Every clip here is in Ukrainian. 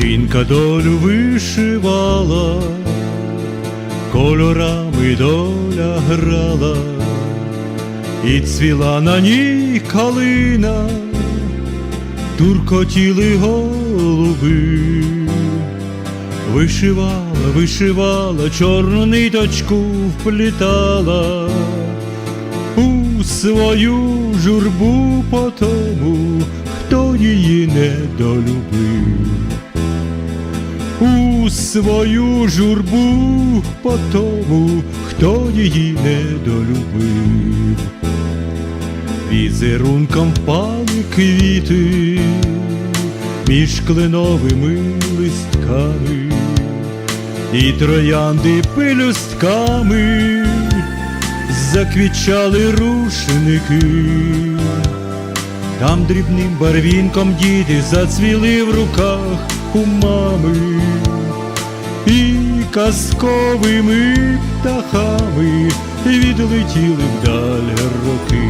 Жінка долю вишивала, кольорами доля грала, і цвіла на ній калина, туркотіли голуби, вишивала, вишивала, чорну ниточку вплітала у свою журбу по свою журбу по тому, хто її не долюбив. Візерунком впали квіти між кленовими листками і троянди пелюстками заквічали рушники. Там дрібним барвінком діти зацвіли в руках у мами, і казковими птахами відлетіли вдаль роки,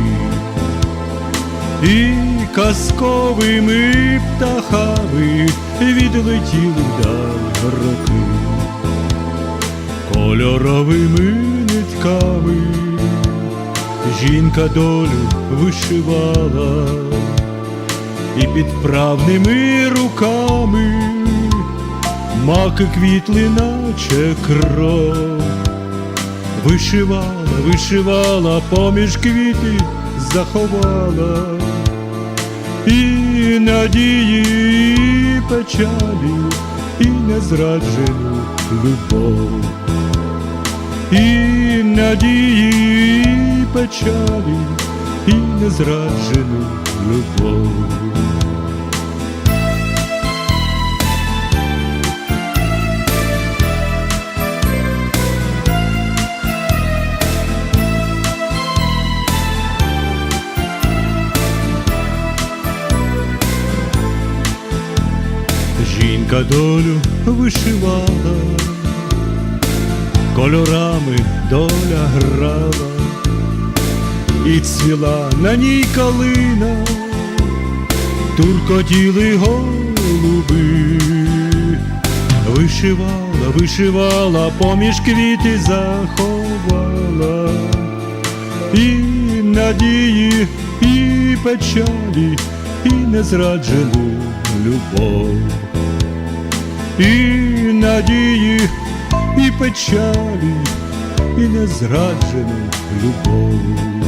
і казковими птахами відлетіли вдаль роки, кольоровими нитками жінка долю вишивала. І під правними руками маки квітли, наче кров. Вишивала, вишивала, поміж квіти заховала і надії, і печалі, і незраджену любов і надії, і печалі, і незраджену любов. Жінка долю вишивала кольорами доля грала, і цвіла на ній калина, туркотіли голуби, вишивала, вишивала, поміж квіти заховала, і надії, і печалі, і незраджену любов. І надії, і печалі, і незраджену любов.